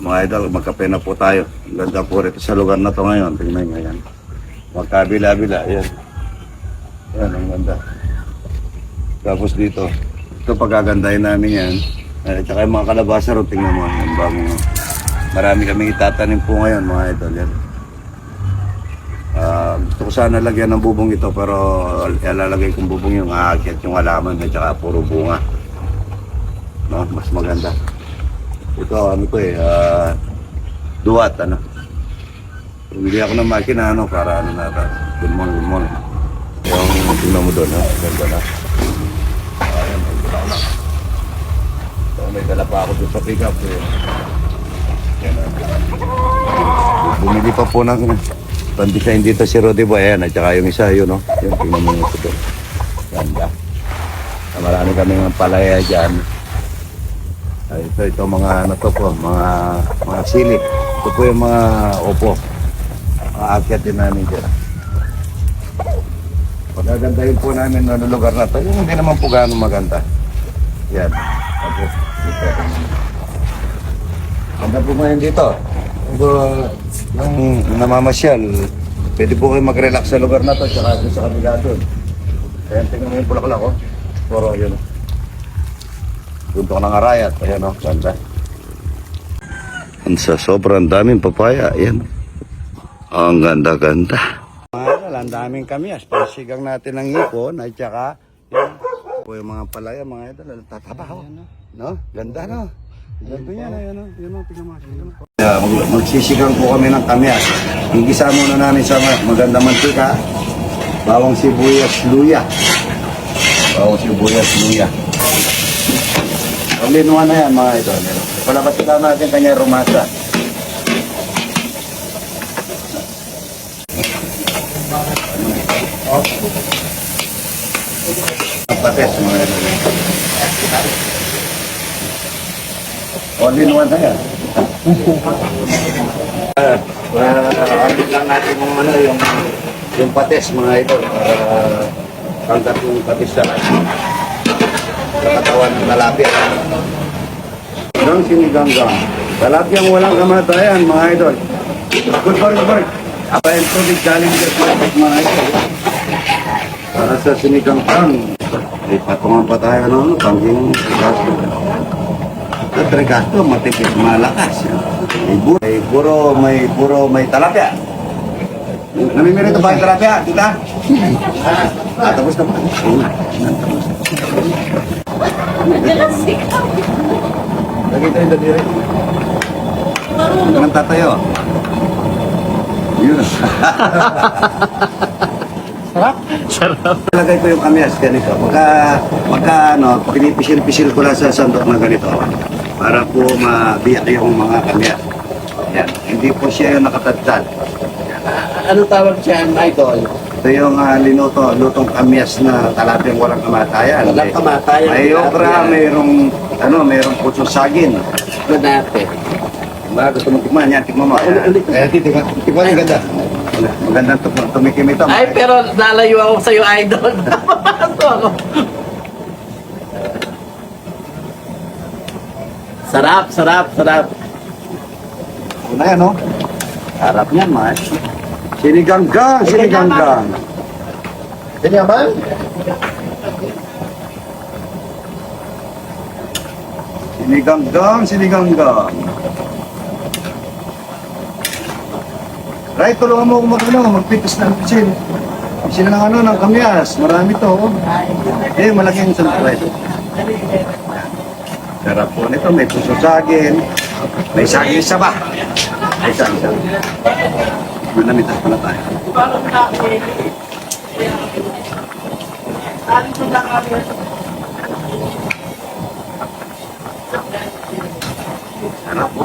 Mga idol, magkape na po tayo. Ganda po rito sa lugar na to ngayon. Tingnan nyo yan. Magkabila-bila. Yan. Yan, ang ganda. Tapos dito, ito pagagandahin namin yan. At saka yung mga kalabasa ro, tingnan mo. Yan, bago. Marami kami itatanim po ngayon, mga idol. Yan. Ah, gusto ko sana lagyan ng bubong ito pero ilalagay kong bubong yung aakyat yung halaman at saka puro bunga. No, mas maganda. Ito ano ko eh, ah, duwat ano. Bumili ako ng makina ano para ano na good morning, good morning. Yung tingnan mo doon, ha? Ganda na. Ayan, ko na. So, may dala pa ako doon sa pick-up. Eh. Yan, ah. Bumili pa po ng pan-design dito si Roddy Boy. Ayan, at saka yung isa, yun, no? Yung tingnan mo yung ito. Ganda. Marami kami ng palaya dyan. Ay, ito, ito mga ano to po, mga, mga sili. Ito po yung mga opo. Mga akyat din namin dyan. Pagagandahin po namin ano lugar na to. Yung hindi naman po gaano maganda. Yan. Tapos, dito. Ganda po ngayon dito. Kung yung namamasyal, pwede po kayo mag-relax sa lugar na to, tsaka sa kabila doon. Ayan, tingnan mo yung bulaklak, oh. Puro yun. Punto ka ng arayat. Ayan, oh. Ganda. Ang sa sobrang daming papaya. Ayan. Ang ganda-ganda. Mga ang daming kamias. Pasigang natin ng ipon at saka yan. Po yung mga palaya, mga idol. Tataba, oh. No? Ganda, no? Ganda yan, ayan, oh. Yan, mo. Yeah, mag- magsisigang po kami ng kamias. Igisa muna namin sa ma- magandang mantika. Bawang sibuyas, luya. Bawang sibuyas, luya. Ang linuwan na yan mga ito. Palabas ito natin kanya rumasa. Pates mga ito. All in one na yan. Uh, uh, lang natin yung ano yung yung pates mga ito. Uh, tangkat yung pates sa sa katawan ng talapia. Ng siniganggang. Talapia walang kamatayan, mga idol. Good morning, good morning. Apa yung tubig galing sa tubig, mga idol. Para sa siniganggang. Ay, patungan pa tayo ng ano, pangking gasto. Sa trigasto, matipid, malakas. Ay, bu- ay, puro, may, puro, may talapia. Namimirito ba yung talapia, tita? Ah, tapos na po. Lagi tayo na dire. Ganun tatayo. Yun. Sarap. Sarap. Lagay ko yung kamyas ganito. Pagka, pagka ano, pinipisil-pisil ko lang sa sandok na ganito. Para po mabiyak yung mga kamyas. Yan. Hindi po siya yung nakatadsad. Ano tawag siya, Michael? Ito yung uh, linuto, lutong kamyas na talapyang walang kamatayan. Walang kamatayan. May okra, mayroong, ano, mayroong puso sagin. Natin? Ba, gusto mo tikman yan, tikman mo. Ulit, ulit. Eh, tikman, tikman yung ganda. Maganda tumikim ito. Ay, pero lalayo ako sa'yo, idol. Papasok ako. Sarap, sarap, sarap. Una yan, no? Harap niyan, man. Siniganggang, siniganggang. Ganyan Siniganggang, siniganggang. Right, tulungan mo ako mag, ano, magpitos ng pisil. Pisil ng ano, ng kamyas. Marami to. oh. Eh, malaking isang right. Sarap po nito, may puso sagin. May sagin isa ba? May sagin isa. Manamitas pala tayo. Sarap po.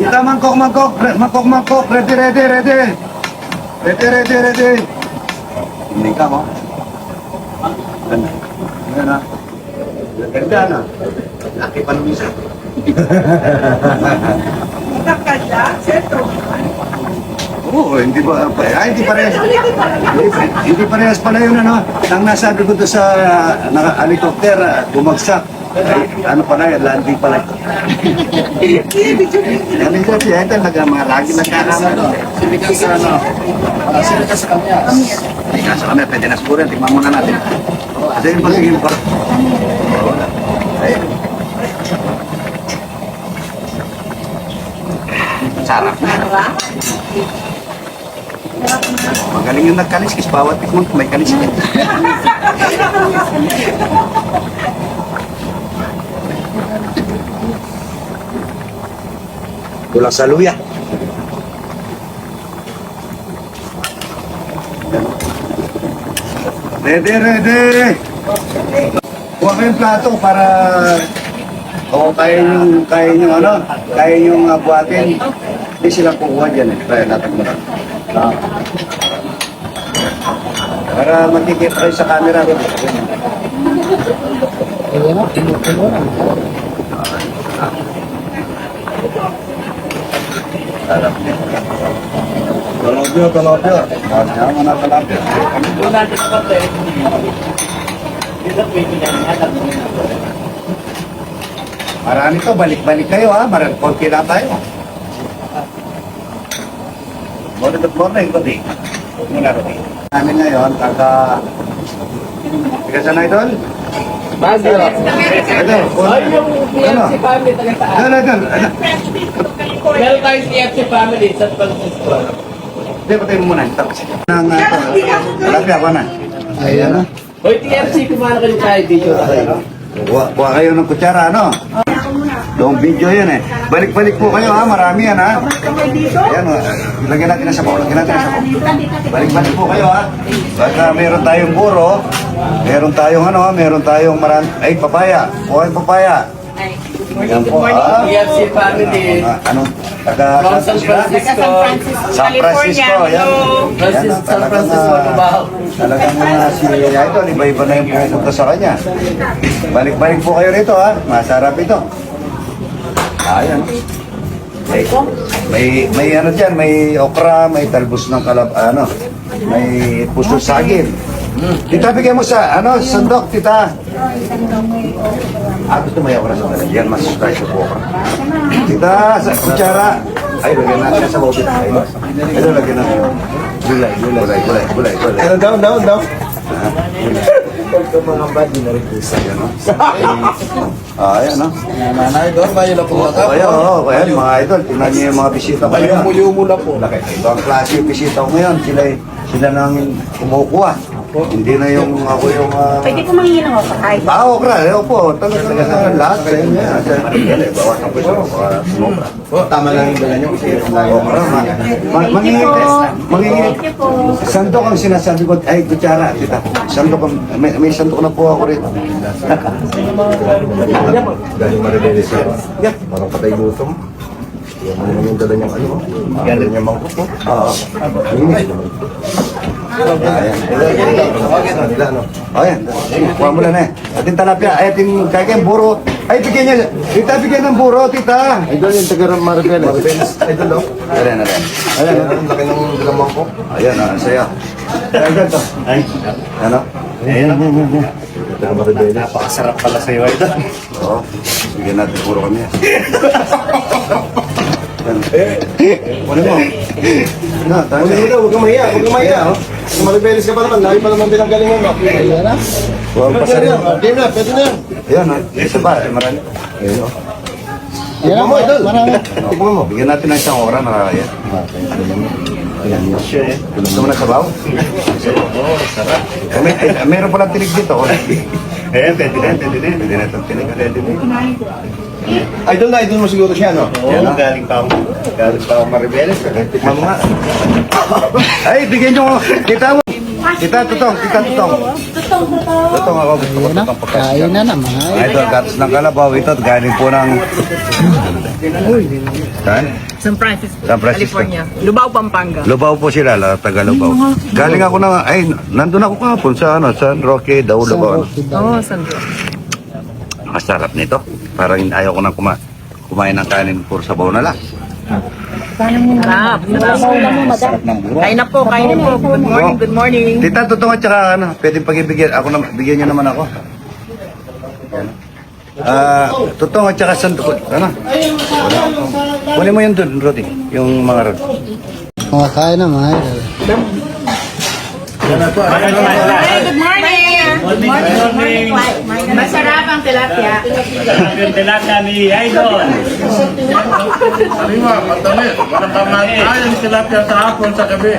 Kita mangkok, mangkok, mangkok, mangkok, ready, ready, ready. Ready, ready, ready. Hindi ka mo. Ganda. Ganda na. Ganda na. Laki pa nung isa. Oo, hindi ba, ay, hindi parehas. Hindi, hindi parehas pala yun, ano, ang nasabi ko doon sa naka, helicopter, ah, bumagsak. Ay, ano pa na yan, landing pala. Ano yun siya, ito, naga, mga lagi nagkakamali. Sinigang sa ano? Ah, sinigang sa kamyas. Ay, nasa kami, pwede na siguro, tingnan muna natin. Kasi yung pasigil pa. Ay. Sarap na. Magaling yung nagkaliskis, bawat tikman may kaliskis. Kulang sa luya. Ready, ready! Huwag kayong plato para o kaya yung kaya yung ano, kaya yung uh, buhatin. Hindi sila kukuha dyan eh. Kaya natin mo lang. Ah. Para magkikita kayo sa camera. Niya. Talapia, talapia. Kasama na talapia. Doon natin sa pati. Dito pwede yan. Alam mo yun. Marami to, balik-balik kayo ha. Marami, konti na tayo. Morning, good morning, Rodi. Muna, Rodi. Namin ngayon, kaka... Tiga saan na idol? Bago. Idol, Ay, yung Ano? TFC family taga saan? Idol, idol. Ano? Meron tayong TFC family sa Francisco. Hindi, patay mo muna. Tapos. Nang, uh, talapia ko na. Ayan na. Hoy, TFC, kumana kayo tayo. Video. Kuha, kayo ng kutsara, ano? Yung video yun eh. Balik-balik po kayo ha, marami yan ha. Ayan o, lagyan natin na sa bawal, lagyan natin na sa bawal. Balik-balik po kayo ha. Baka meron tayong buro, meron tayong ano ha, meron tayong maran... Ay, papaya. Kuha yung papaya. Yan po ha. TFC family. Ah, ano? Taga From San? Francisco. San Francisco, yan. Francis, San Francisco, ah, Cubao. Talagang mga si Idol, iba-iba na yung pupunta sa kanya. Balik-balik po kayo rito ha. Masarap ito. Ayan. May, may, may ano dyan, may okra, may talbos ng kalab, ano, may puso saging. Tita, bigyan mo sa, ano, sandok, tita. Ah, gusto may okra sa kalab. Yan, mas price po okra. Tita, sa kutsara. Ay, lagyan natin sa bawit. Ay, lagyan natin. Gulay, gulay, gulay, gulay, gulay, gulay. Ano daw, daw, daw? Ito mga bad, di na rin. Ayan, no? Ah, ayan, no? Nanay doon, kayo na po Oo, kaya, oo, kaya mga idol, tingnan niyo yung mga bisita ko ngayon. Yumo na po. Laki, ibang klase yung bisita ko ngayon. Sila, sila nang kumukuha. Hindi na yung ako yung... ah, Pwede ko mangingin ng okra Ah, okra, eh, opo. Talaga talaga sa lahat. Sa inyo yan. Sa yan, eh, bawas ang pwesto. ah, Okra. Oh, tama lang yung dala nyo kasi Okra, ma. ma- Mangingi, mangingi. Thank you po. Sandok ang sinasabi ko, ay, kutsara, tita. Sandok ang, may, may sandok na po ako rin. Galing maribelis siya. Yeah. Parang patay gutom. Yan mo naman yung dala niyang ano. Galing niya mangkok. oh. Oo. Ayan. Nila, ano? O yan, kuha mo lang eh. Ating talapia, ay ating kaya buro. Ay, bigyan niya. Tita, bigyan ng buro, tita. Idol yung taga maribelis. Maribelis, idol, oh. Ayan, ayan. Ayan, ang laki ng dalang mangkok. Ayan, ah, sa'yo. Ayan, ganito. Ay, ano? Ayan, Taga maribelis. Napakasarap pala sa'yo, idol. Oo. Bigyan natin puro kami. Ano mo? Na, tayo. Huwag ka, huwag kang mahiya, huwag kang mahiya. oh. Kung maribelis ka pa naman, lagi pa naman pinanggalingan mo. Ayan na. Huwag pa sa rin. Game na, pwede na yan. Ayan, ah. isa ba? Eh, marami. Ayan, oh. Tignan mo, idol. Tignan mo. Bigyan natin ng isang oras na kaya. Ayan, eh. Gusto mo na sabaw? Oo, sarap. Meron palang tinig dito. oh. Eh, pwede na, pwede na. Pwede na itong tinig. Pwede na. Idol na, idol mo siguro siya, no? Yan, ah. galing pa ako. Galing pa ako maribelis. Tikman mo nga. Ay, bigyan nyo. Kita mo. Kita, tutong. Kita, tutong. Tutong, tutong. Tutong ako. Gusto ko tutong pagkas. Kaya na naman. Ah, Ito, gatos ng kalabaw. Ito, galing po ng... Saan? San Francisco, San Francisco. California. Lubao, Pampanga. Lubaw po sila, la, taga Lubaw. Galing ako na, ay, nandun ako kahapon sa, ano, San Roque, daw, Lubaw. Ano. Oo, oh, San Diego. Nakasarap nito. Parang ayaw ko nang kuma kumain ng kanin puro sabaw na lang. Sarap. Ng buro. Kain na po, kain na po. Good morning, good morning. Tita, totoo at saka ano, pwedeng pagibigyan, ako na, bigyan niyo naman ako. Ah, totoo at saka santo. Ano? Kunin mo yun dun, Rodi. Yung mga rod. Kumakain na mga idol. Good morning! Masarap ang tilapia. Tilapia ni Idol. Lima, matami. Walang kamatayan tilapia sa hapon sa gabi.